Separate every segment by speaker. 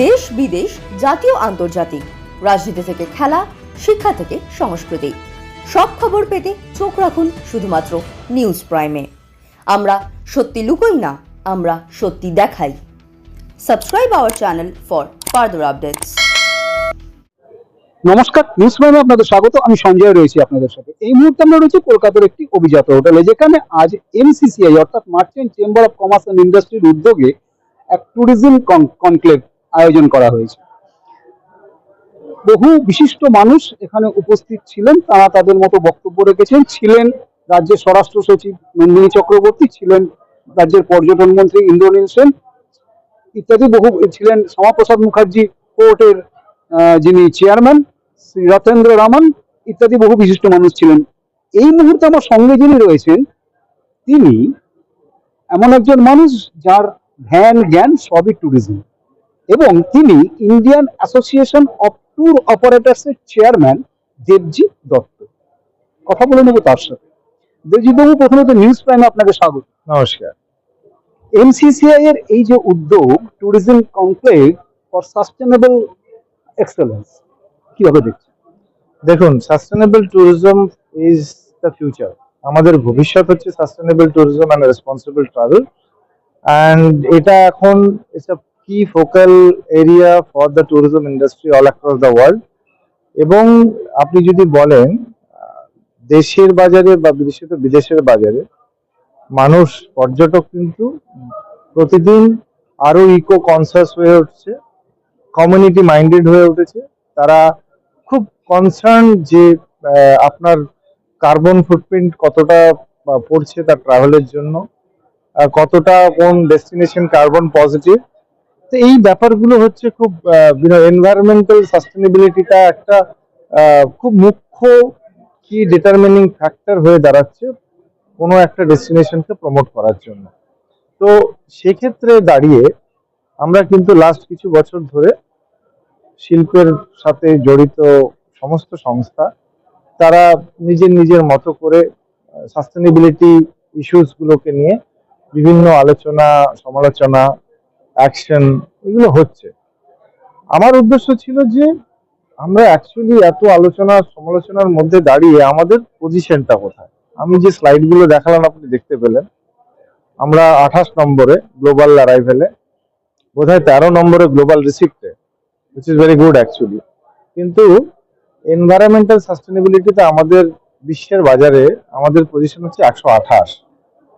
Speaker 1: দেশ বিদেশ, জাতীয়, আন্তর্জাতিক। রাজনীতি থেকে খেলা, শিক্ষা থেকে সংস্কৃতি। সব খবর পেতে চোখ রাখুন শুধুমাত্র নিউজ প্রাইমে। আমরা সত্যি লুকোই না, আমরা সত্যি দেখাই। Subscribe our channel for further updates.
Speaker 2: নমস্কার, নিউজ প্রাইমে আপনাদের স্বাগত। আমি সঞ্জয় রয়েছি আপনাদের সাথে। এই মুহূর্তে আমরা রয়েছি কলকাতার একটি অভিজাত হোটেলে, যেখানে আজ এমসিসিআই অর্থাৎ Merchant Chamber of Commerce and ইন্ডাস্ট্রির উদ্যোগে এক ট্যুরিজম কনক্লেভ আয়োজন করা হয়েছে। বহু বিশিষ্ট মানুষ এখানে উপস্থিত ছিলেন। তারা তাদের মতো বক্তব্য রেখেছেন। ছিলেন রাজ্যের স্বরাষ্ট্র সচিব নন্দিনী চক্রবর্তী, ছিলেন রাজ্যের পর্যটন মন্ত্রী ইন্দ্রনীল সেন ইত্যাদি বহু ছিলেন। শ্যামাপ্রসাদ মুখার্জি কোর্টের যিনি চেয়ারম্যান, শ্রী রতেন্দ্র রামান ইত্যাদি বহু বিশিষ্ট মানুষ ছিলেন। এই মুহূর্তে আমার সঙ্গে যিনি রয়েছেন, তিনি এমন একজন মানুষ যার ধ্যান জ্ঞান সবই ট্যুরিজম এবং তিনি Indian association of tour operators এর চেয়ারম্যান দেবজিৎ দত্ত কথা বলে নেব তার সাথে। দেবজিৎ বাবু প্রথমত নিউজ প্রাইমে আপনাকে স্বাগত।
Speaker 3: নমস্কার।
Speaker 2: এমসিসিআই এর এই যে উদ্যোগ tourism conclave for sustainable excellence কীভাবে দেখছেন?
Speaker 3: দেখুন sustainable tourism is the future আমাদের ভবিষ্যৎ হচ্ছে sustainable tourism and responsible travel and এটা এখন it's a key focal area for the tourism industry all across the world এবং আপনি যদি বলেন দেশের বাজারে বা বিদেশে তো বিদেশের বাজারে মানুষ, পর্যটক কিন্তু প্রতিদিন আরও ইকো কনসাস হয়ে উঠছে কমিউনিটি মাইন্ডেড হয়ে উঠেছে। তারা খুব কনসার্ন যে আপনার কার্বন ফুটপ্রিন্ট কতটা পড়ছে তার ট্রাভেলের জন্য কতটা কোন ডেস্টিনেশন কার্বন পজিটিভ তো এই ব্যাপারগুলো হচ্ছে খুব এনভায়রনমেন্টাল সাস্টেনেবিলিটিটা একটা খুব মুখ্য কি ডিটারমিনিং ফ্যাক্টর হয়ে দাঁড়াচ্ছে কোনো একটা ডেস্টিনেশনকে প্রমোট করার জন্য। তো সেক্ষেত্রে দাঁড়িয়ে আমরা কিন্তু লাস্ট কিছু বছর ধরে শিল্পের সাথে জড়িত সমস্ত সংস্থা, তারা নিজের নিজের মতো করে সাস্টেনেবিলিটি ইস্যুস গুলোকে নিয়ে বিভিন্ন আলোচনা, সমালোচনা অ্যাকশন এগুলো হচ্ছে। আমার উদ্দেশ্য ছিল যে আমরা অ্যাকচুয়ালি এত আলোচনা, সমালোচনার মধ্যে দাঁড়িয়ে আমাদের পজিশনটা কোথায়? আমি যে স্লাইডগুলো দেখালাম, আপনি দেখতে পেলেন। আমরা আঠাশ নম্বরে গ্লোবাল অ্যারাইভেলে বোধহয় তেরো নম্বরে global রিসিপ্টে which is very good actually কিন্তু এনভায়রনমেন্টাল সাস্টেনেবিলিটিতে আমাদের বিশ্বের বাজারে আমাদের পজিশন হচ্ছে একশো আঠাশ।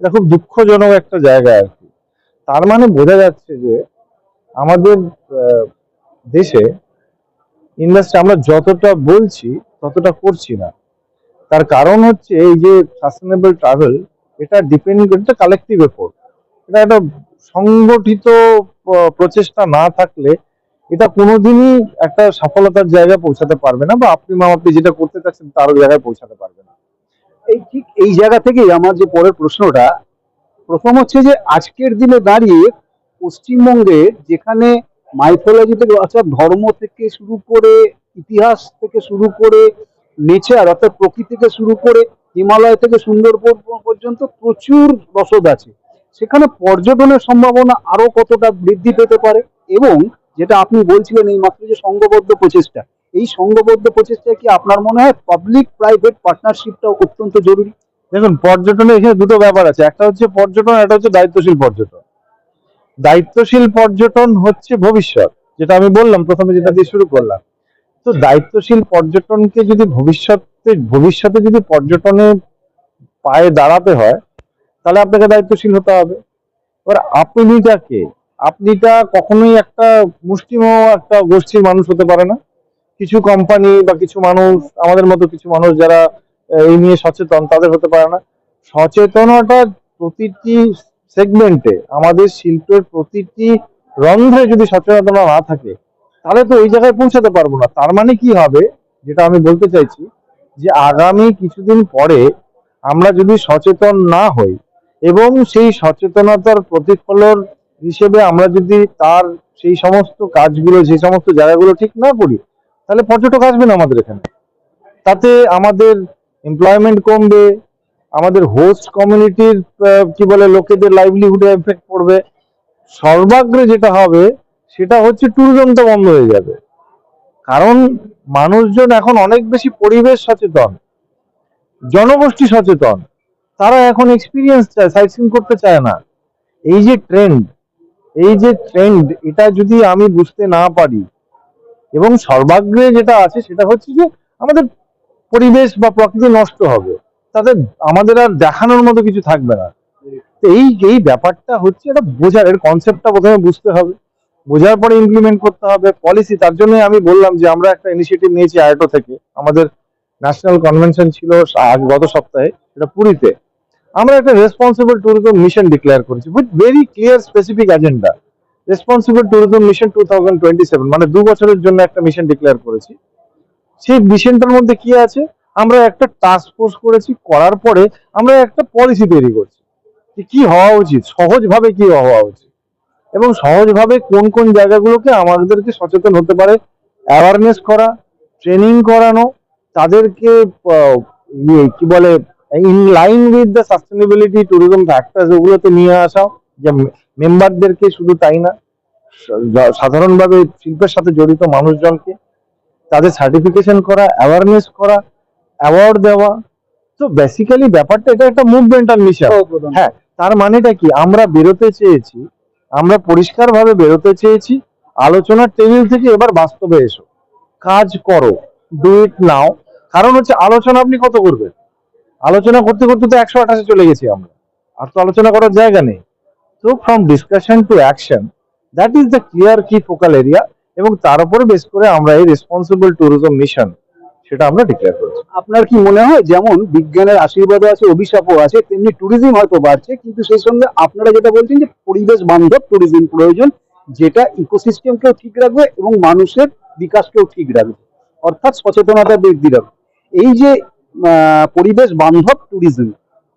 Speaker 3: এটা খুব দুঃখজনক একটা জায়গা আর তার মানে বোঝা যাচ্ছে যে আমাদের দেশে ইন্ডাস্ট্রি আমরা যতটা বলছি, ততটা করছি না। তার কারণ হচ্ছে এই যে সাস্টেনেবল ট্রাভেল এটা ডিপেন্ড এটা কালেকটিভ এফোর্ট এটা একটা সংগঠিত প্রচেষ্টা না থাকলে এটা কোনোদিনই একটা সফলতার জায়গায় পৌঁছাতে পারবে না বা আপনি মা আপনি যেটা করতে চাচ্ছেন তার জায়গায় পৌঁছাতে পারবে না।
Speaker 2: এই ঠিক এই জায়গা থেকেই আমার যে পরের প্রশ্নটা প্রথম হচ্ছে যে আজকের দিনে দাঁড়িয়ে পশ্চিমবঙ্গে যেখানে মাইথোলজি থেকে অর্থাৎ ধর্ম থেকে শুরু করে ইতিহাস থেকে শুরু করে নেচার অর্থাৎ প্রকৃতি থেকে শুরু করে হিমালয় থেকে সুন্দরবন পর্যন্ত প্রচুর রসদ আছে। সেখানে পর্যটনের সম্ভাবনা আরও কতটা বৃদ্ধি পেতে পারে এবং যেটা আপনি বলছিলেন এই মাত্র যে সংঘবদ্ধ প্রচেষ্টা, এই সংঘবদ্ধ প্রচেষ্টায় কি আপনার মনে হয় পাবলিক প্রাইভেট পার্টনারশিপটা অত্যন্ত জরুরি?
Speaker 3: দেখুন, পর্যটনে এখানে দুটো ব্যাপার আছে। একটা হচ্ছে পর্যটন একটা হচ্ছে দায়িত্বশীল পর্যটন। দায়িত্বশীল পর্যটন হচ্ছে ভবিষ্যৎ, যেটা আমি বললাম, প্রথমে যেটা দিয়ে শুরু করলাম। তো দায়িত্বশীল পর্যটনকে যদি ভবিষ্যতে ভবিষ্যতে যদি পর্যটনে পায়ে দাঁড়াতে হয়, তাহলে আপনাকে দায়িত্বশীল হতে হবে। এবার আপনিটা কে আপনিটা কখনোই একটা মুষ্টিমেয় একটা গোষ্ঠীর মানুষ হতে পারে না। কিছু কোম্পানি বা কিছু মানুষ, আমাদের মতো কিছু মানুষ যারা এই নিয়ে সচেতন, তাদের হতে পারে না। সচেতনতা প্রতিটি সেগমেন্টে আমাদের শিল্পের প্রতিটি রন্ধ্রে যদি সচেতনতা না থাকে, তাহলে তো এই জায়গায় পৌঁছাতে পারব না। তার মানে কি হবে? যেটা আমি বলতে চাইছি যে আগামী কিছুদিন পরে আমরা যদি সচেতন না হই এবং সেই সচেতনতার প্রতিফলন হিসেবে আমরা যদি তার সেই সমস্ত কাজগুলো, যে সমস্ত জায়গাগুলো ঠিক না করি, তাহলে পর্যটক আসবে না আমাদের এখানে। তাতে আমাদের এমপ্লয়মেন্ট কমবে, আমাদের হোস্ট কমিউনিটির কি বলে, লোকেদের লাইভলিহুডে এফেক্ট পড়বে। সর্বাগ্রে যেটা হবে, সেটা হচ্ছে ট্যুরিজমটা বন্ধ হয়ে যাবে। কারণ মানুষজন এখন অনেক বেশি পরিবেশ সচেতন, জনগোষ্ঠী সচেতন। তারা এখন এক্সপিরিয়েন্স চায় সাইট সিন করতে চায় না। এই যে ট্রেন্ড এই যে ট্রেন্ড এটা যদি আমি বুঝতে না পারি, এবং সর্বাগ্রে যেটা আছে, সেটা হচ্ছে যে আমাদের পরিবেশ বা প্রকৃতি নষ্ট হবে। তাতে আমাদের আর দেখানোর মতো কিছু থাকবে না। এই এই ব্যাপারটা হচ্ছে এটা বোঝার, এর কনসেপ্টটা প্রথমে বুঝতে হবে। বোঝার পরে ইমপ্লিমেন্ট করতে হবে পলিসি তার জন্য আমি বললাম যে আমরা একটা ইনিশিয়েটিভ নিয়েছি আয়টো থেকে। আমাদের ন্যাশনাল কনভেনশন ছিল গত সপ্তাহে, এটা পুরীতে। আমরা একটা রেসপন্সিবল ট্যুরিজম মিশন ডিক্লেয়ার করেছি with very clear specific agenda responsible tourism mission two thousand twenty seven মানে দু বছরের জন্য একটা মিশন ডিক্লেয়ার করেছি। সেই মিশনটার মধ্যে কি আছে? আমরা একটা টাস্ক ফোর্স করেছি, করার পরে আমরা একটা পলিসি তৈরি করছি যে কি হওয়া উচিত, সহজভাবে কি হওয়া উচিত এবং সহজভাবে কোন কোন জায়গাগুলোকে আমাদেরকে সচেতন হতে পারে অ্যাওয়ারনেস করা ট্রেনিং করানো, তাদেরকে ইয়ে কি বলে in line with the sustainability tourism factors ওগুলোতে নিয়ে আসা, যে মেম্বারদেরকে শুধু তাই না সাধারণভাবে শিল্পের সাথে জড়িত মানুষজনকে তাদের সার্টিফিকেশন করা অ্যাওয়ারনেস করা অ্যাওয়ার্ড দেওয়া। তো বেসিক্যালি ব্যাপারটা এটা একটা মুভমেন্টাল মিশন হ্যাঁ তার মানেটা কি? আমরা বেরোতে চেয়েছি আমরা পরিষ্কারভাবে বেরোতে চেয়েছি আলোচনার টেবিল থেকে এবার বাস্তবে এসো। কাজ করো ডু ইট নাও কারণ হচ্ছে আলোচনা আপনি কত করবেন? আলোচনা করতে করতে তো একশো আঠাশে চলে গেছি আমরা। আর তো আলোচনা করার জায়গা নেই। তো from discussion to action that is the clear key focal area এবং তার উপরে বেস করে আমরা এই রেসপন্সিবল ট্যুরিজম মিশন সেটা আমরা ডিক্লেয়ার করেছি।
Speaker 2: আপনার কি মনে হয়, যেমন বিজ্ঞানের আশীর্বাদও আছে, অভিশাপও আছে, তেমনি ট্যুরিজম হয়তো বাড়ছে, কিন্তু সেই সঙ্গে আপনারা যেটা বলছেন যে পরিবেশ বান্ধব ট্যুরিজম প্রয়োজন, যেটা ইকোসিস্টেমকেও ঠিক রাখবে এবং মানুষের বিকাশকেও ঠিক রাখবে। অর্থাৎ সচেতনতা বৃদ্ধি রাখবে। এই যে পরিবেশ বান্ধব ট্যুরিজম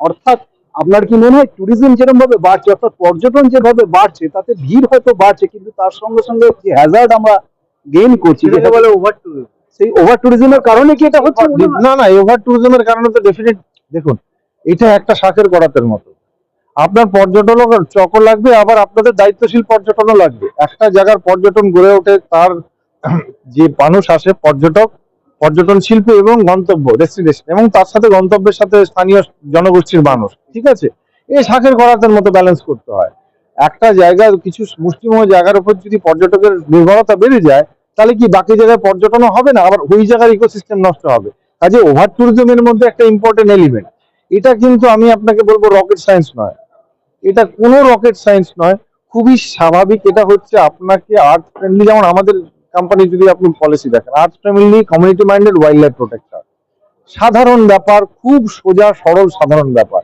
Speaker 2: অর্থাৎ আপনার কি মনে হয় ট্যুরিজম যেরকম ভাবে বাড়ছে অর্থাৎ পর্যটন যেভাবে বাড়ছে তাতে ভিড় হয়তো বাড়ছে কিন্তু তার সঙ্গে সঙ্গে যে হ্যাজার্ড আমরা গেইন করছি যেটা বলে ওভার ট্যুরিজম সেই ওভার ট্যুরিজমের কারণে কি এটা হচ্ছে
Speaker 3: না না ওভার ট্যুরিজমের কারণে তো ডেফিনেট দেখুন এটা একটা শাকের করাতের মতো। আপনার পর্যটন চকর লাগবে আবার আপনাদের দায়িত্বশীল পর্যটনও লাগবে। একটা জায়গার পর্যটন গড়ে ওঠে তার যে মানুষ আসে পর্যটক পর্যটন শিল্প এবং গন্তব্য ডেস্টিনেশন এবং তার সাথে গন্তব্যের সাথে স্থানীয় জনগোষ্ঠীর মানুষ, ঠিক আছে? এই শাকের করাতের মতো ব্যালেন্স করতে হয়। একটা জায়গা কিছু মুষ্টিময় জায়গার উপর যদি পর্যটকের নির্ভরতা বেড়ে যায়, তাহলে কি বাকি জায়গায় পর্যটনও হবে না? আবার ওই জায়গার ইকোসিস্টেম নষ্ট হবে। কাজে ওভার ট্যুরিজমের মধ্যে একটা ইম্পর্টেন্ট এলিমেন্ট এটা কিন্তু আমি আপনাকে বলব রকেট সায়েন্স নয়। এটা কোনো রকেট সায়েন্স নয়। খুবই স্বাভাবিক। এটা হচ্ছে আপনাকে আর্থ ফ্রেন্ডলি যেমন আমাদের কোম্পানি যদি আপনি পলিসি দেখেন earth family community minded wild life protector সাধারণ ব্যাপার, খুব সোজা, সরল, সাধারণ ব্যাপার।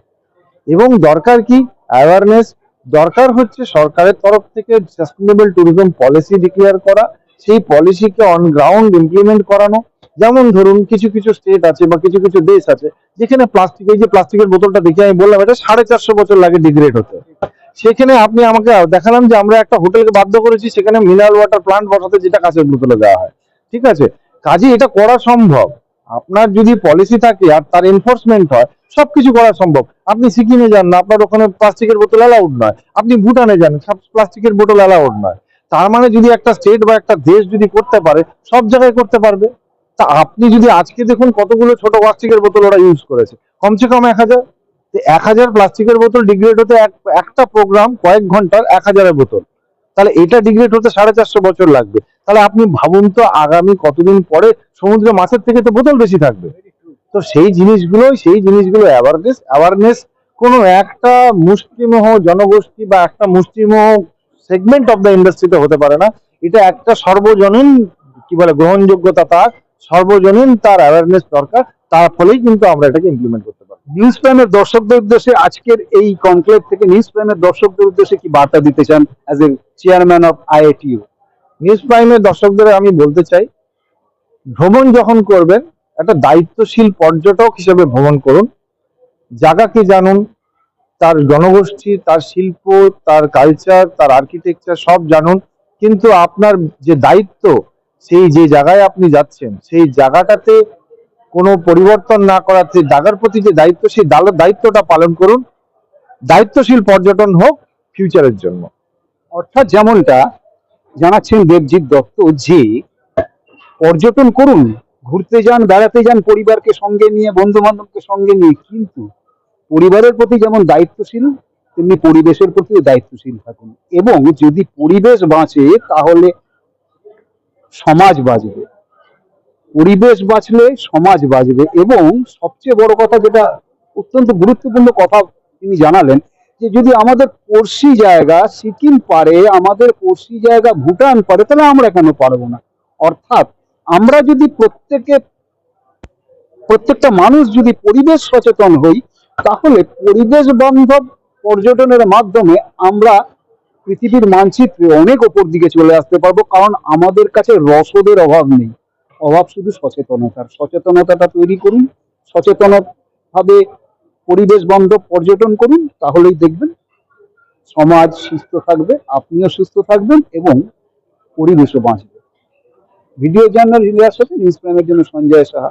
Speaker 3: এবং দরকার কি? অ্যাওয়ারনেস দরকার হচ্ছে সরকারের তরফ থেকে সাস্টেনেবল ট্যুরিজম পলিসি ডিক্লেয়ার করা, সেই পলিসিকে অন গ্রাউন্ড ইমপ্লিমেন্ট করানো। যেমন ধরুন, কিছু কিছু স্টেট আছে বা কিছু কিছু দেশ আছে, যেখানে প্লাস্টিক এই যে প্লাস্টিকের বোতলটা দেখে আমি বললাম, এটা সাড়ে চারশো বছর লাগে ডিগ্রেড হতে। সেখানে আপনি আমাকে দেখালাম যে আমরা একটা হোটেলকে বাধ্য করেছি, সেখানে মিনারেল ওয়াটার প্লান্ট বসাতে যেটা কাঁচের বোতলে দেওয়া হয়। ঠিক আছে? কাজে এটা করা সম্ভব। আপনার যদি পলিসি থাকে আর তার এনফোর্সমেন্ট হয়, সবকিছু করা সম্ভব। আপনি সিকিমে যান না, আপনার ওখানে প্লাস্টিকের বোতল অ্যালাউড নয়। আপনি ভুটানে যান, সব প্লাস্টিকের বোতল অ্যালাউড নয়। তার মানে যদি একটা স্টেট বা একটা দেশ যদি করতে পারে, সব জায়গায় করতে পারবে। তা আপনি যদি আজকে দেখুন কতগুলো ছোট প্লাস্টিকের বোতল ওরা ইউজ করেছে। কমসে কম এক হাজার। এক হাজার প্লাস্টিকের বোতল ডিগ্রেড হতে একটা প্রোগ্রাম কয়েক ঘণ্টার এক হাজারের বোতল। তাহলে এটা ডিগ্রেড হতে সাড়ে চারশো বছর লাগবে। তাহলে আপনি ভাবুন তো আগামী কতদিন পরে সমুদ্রে মাছের থেকে তো বোতল বেশি থাকবে। তো সেই জিনিসগুলো সেই জিনিসগুলো অ্যাওয়ারনেস অ্যাওয়ারনেস কোনো একটা মুষ্টিমহ জনগোষ্ঠী বা একটা মুষ্টিমহ সেগমেন্ট অফ দ্য ইন্ডাস্ট্রিতে হতে পারে না। এটা একটা সর্বজনীন কি বলে গ্রহণযোগ্যতা তার। সর্বজনীন তার অ্যাওয়ারনেস দরকার, তার ফলেই কিন্তু আমরা এটাকে ইমপ্লিমেন্ট করতে পারি
Speaker 2: নিউজ প্রাইমের দর্শকদের উদ্দেশ্যে আজকের এই কনক্লেভ থেকে নিউজ প্রাইমের দর্শকদের উদ্দেশ্যে কি বার্তা দিতে চান as a chairman of IITU
Speaker 3: news প্রাইমের দর্শকদের আমি বলতে চাই, ভ্রমণ যখন করবেন, একটা দায়িত্বশীল পর্যটক হিসেবে ভ্রমণ করুন। জায়গাকে জানুন? তার জনগোষ্ঠী, তার শিল্প, তার কালচার তার আর্কিটেকচার সব জানুন। কিন্তু আপনার যে দায়িত্ব সেই যে জায়গায় আপনি যাচ্ছেন, সেই জায়গাটাতে কোনো পরিবর্তন না করার করাতে জায়গার প্রতি যে দায়িত্ব, সেই দায়িত্বটা পালন করুন। দায়িত্বশীল পর্যটন হোক ফিউচারের জন্য।
Speaker 2: অর্থাৎ যেমনটা জানাচ্ছেন দেবজিৎ দত্ত যে, পর্যটন করুন, ঘুরতে যান, বেড়াতে যান, পরিবারকে সঙ্গে নিয়ে বন্ধু বান্ধবকে সঙ্গে নিয়ে, কিন্তু পরিবারের প্রতি যেমন দায়িত্বশীল, তেমনি পরিবেশের প্রতিও দায়িত্বশীল থাকুন। এবং যদি পরিবেশ বাঁচে, তাহলে সমাজ বাঁচবে পরিবেশ বাঁচলে সমাজ বাঁচবে এবং সবচেয়ে বড় কথা যেটা অত্যন্ত গুরুত্বপূর্ণ কথা তিনি জানালেন, যে যদি আমাদের পড়শি জায়গা সিকিম পারে, আমাদের পড়শি জায়গা ভুটান পারে, তাহলে আমরা কেন পারব না? অর্থাৎ আমরা যদি প্রত্যেকে, প্রত্যেকটা মানুষ যদি পরিবেশ সচেতন হই, তাহলে পরিবেশ বান্ধব পর্যটনের মাধ্যমে আমরা পৃথিবীর মানচিত্রে অনেক ওপর দিকে চলে আসতে পারব, কারণ আমাদের কাছে রসদের অভাব নেই। অভাব শুধু সচেতনতার সচেতনতাটা তৈরি করুন সচেতন ভাবে পরিবেশ বান্ধব পর্যটন করুন, তাহলেই দেখবেন সমাজ সুস্থ থাকবে, আপনিও সুস্থ থাকবেন এবং পরিবেশও বাঁচবে। ভিডিও জার্নাল ইলিয়াস সাথে নিউজ প্রাইমের জন্য সঞ্জয় সাহা।